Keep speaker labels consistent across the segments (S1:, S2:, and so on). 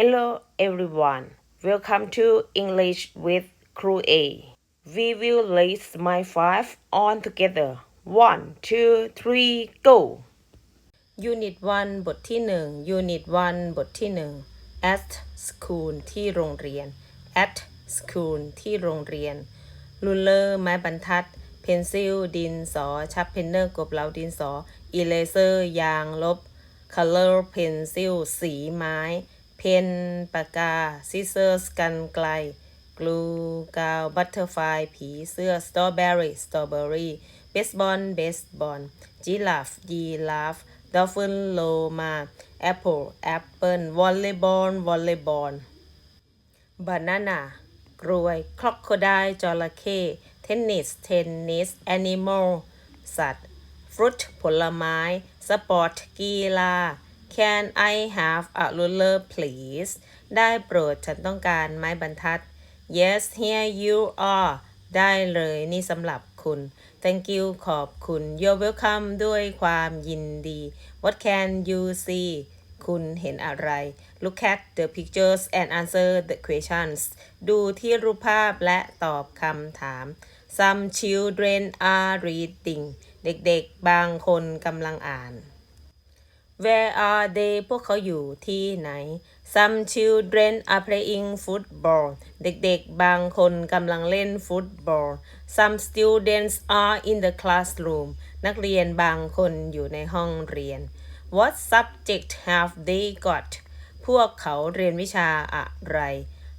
S1: Hello everyone. Welcome to English with Crew A. We will list my five on together. One, two, three, go. Unit 1 บทที่ 1 Unit 1 บทที่ 1 at school ที่โรงเรียน at school ที่โรงเรียน ruler ไม้บรรทัด pencil ดินสอ sharpener กบเหลาดินสอ eraser ยางลบ color pencil สีไม้ เพนปากาซิเซอร์สกันไกล กลูกาวบัตเตอร์ไฟผีเสื้อสตรอเบอรี่สตรอเบอรี่เบสบอลเบสบอลจีลาฟยีลาฟดอฟฟินโลมาแอปเปิลแอปเปิลวอลเลย์บอลวอลเลย์บอลบานาน่ากรวยคร็อกโคไดจระเข้เทนนิสเทนนิสแอนิมอลสัตว์ฟรุตผลไม้ สปอร์ตกีฬา can I have a ruler please ได้โปรดฉันต้องการไม้บรรทัด yes here you are ได้เลยนี่สำหรับคุณ thank you ขอบคุณ you're welcome ด้วยความยินดี what can you see คุณเห็นอะไร look at the pictures and answer the questions ดูที่รูปภาพและตอบคำถาม some children are reading เด็กๆ บางคนกำลังอ่าน Where are they พวกเขาอยู่ที่ไหน Some children are playing football เด็กๆ บางคนกำลังเล่นฟุตบอล Some students are in the classroom นักเรียนบางคนอยู่ในห้องเรียน What subject have they got พวกเขาเรียนวิชาอะไร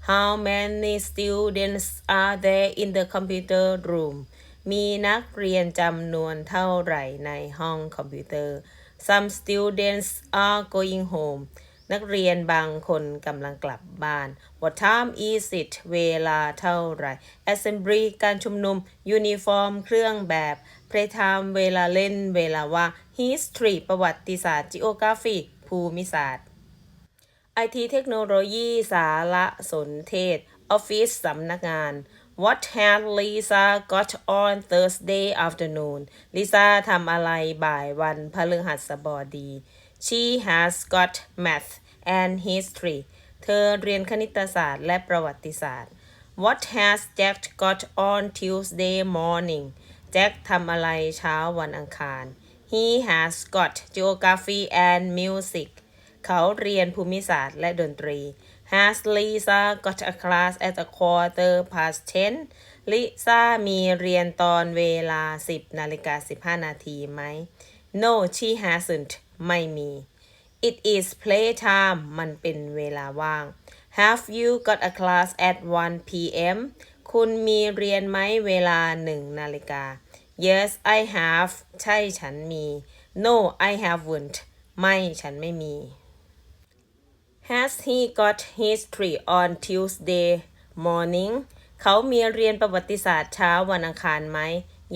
S1: How many students are there in the computer room มีนักเรียนจำนวนเท่าไหร่ในห้องคอมพิวเตอร์ Some students are going home นักเรียนบางคนกำลังกลับบ้าน What time is it เวลาเท่าไหร่ Assembly การชุมนุม Uniform เครื่องแบบ Playtime เวลาเล่น เวลาว่าง History ประวัติศาสตร์ Geography ภูมิศาสตร์ไอทีเทคโนโลยีสารสนเทศ ออฟฟิศสำนักงาน What had Lisa got on Thursday afternoon ลิซ่าทำอะไรบ่ายวันพฤหัสบดี She has got math and history เธอเรียนคณิตศาสตร์และประวัติศาสตร์ What has Jack got on Tuesday morning แจ็คทำอะไรเช้าวันอังคาร He has got geography and music เขาเรียนภูมิศาสตร์และดนตรี Has Lisa got a class at a quarter past ten ลิซ่ามีเรียนตอนเวลา 10นาฬิกา15 นาทีไหม No she hasn't ไม่มี It is playtime มันเป็นเวลาว่าง Have you got a class at 1 p.m. คุณมีเรียนไหมเวลา 1 นาฬิกา Yes I have ใช่ฉันมี No I haven't ไม่ฉันไม่มี Has he got history on Tuesday morning เขามีเรียนประวัติศาสตร์เช้าวันอังคารไหม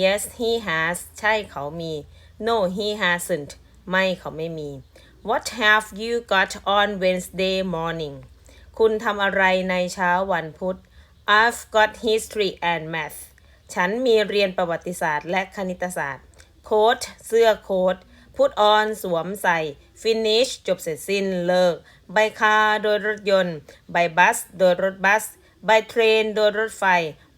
S1: Yes he has ใช่เขามี No he hasn't ไม่เขาไม่มี What have you got on Wednesday morning คุณทำอะไรในเช้าวันพุธ I've got history and math ฉันมีเรียนประวัติศาสตร์และคณิตศาสตร์ Coat เสื้อโค้ท Put on สวมใส่ Finish จบเสร็จสิ้นเลิก By car โดยรถยนต์ By bus โดยรถบัส By train โดยรถไฟ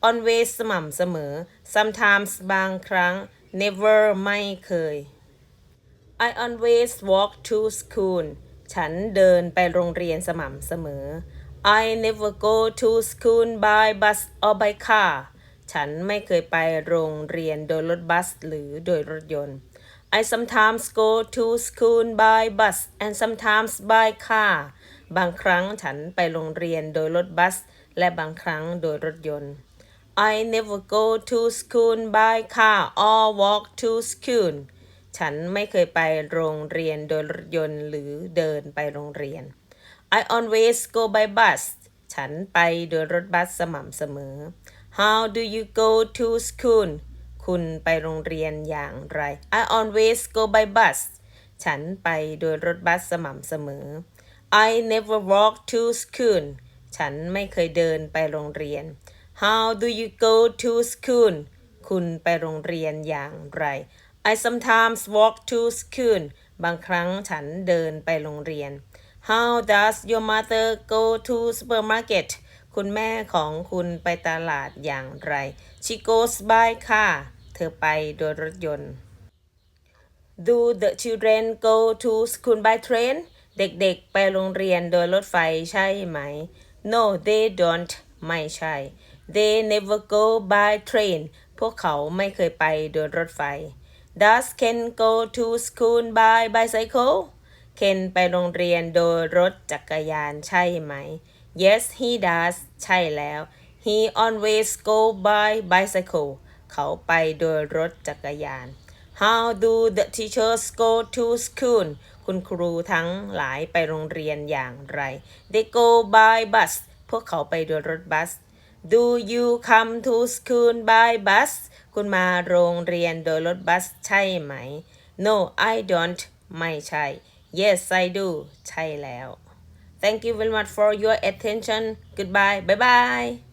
S1: Always สม่ำเสมอ Sometimes บางครั้ง Never ไม่เคย I always walk to school ฉันเดินไปโรงเรียนสม่ำเสมอ I never go to school by bus or by car ฉันไม่เคยไปโรงเรียนโดยรถบัสหรือโดยรถยนต์ I sometimes go to school by bus and sometimes by car บางครั้งฉันไปโรงเรียนโดยรถบัส และบางครั้งโดยรถยนต์ I never go to school by car or walk to school ฉันไม่เคยไปโรงเรียนโดยรถยนต์หรือเดินไปโรงเรียน I always go by bus ฉันไปโดยรถบัสสม่ำเสมอ How do you go to school คุณไปโรงเรียนอย่างไร I always go by bus ฉันไปโดยรถบัสสม่ำเสมอ I never walk to school ฉันไม่เคยเดินไปโรงเรียน How do you go to school คุณไปโรงเรียนอย่างไร I sometimes walk to school บางครั้งฉันเดินไปโรงเรียน How does your mother go to supermarket คุณแม่ของคุณไปตลาดอย่างไร She goes by car เธอไปโดยรถยนต์ Do the children go to school by train เด็กๆ ไปโรงเรียนโดยรถไฟใช่ไหม No they don't ไม่ใช่ They never go by train พวกเขาไม่เคยไปโดยรถไฟ Does Ken go to school by bicycle เคนไปโรงเรียนโดยรถจักรยานใช่ไหม Yes he does ใช่แล้ว He always go by bicycle เขาไปโดยรถจักรยาน How do the teachers go to school คุณครูทั้งหลายไปโรงเรียนอย่างไร They go by bus พวกเขาไปโดยรถบัส Do you come to school by bus คุณมาโรงเรียนโดยรถบัสใช่ไหม No I don't ไม่ใช่ Yes I do ใช่แล้ว Thank you very much for your attention Goodbye bye bye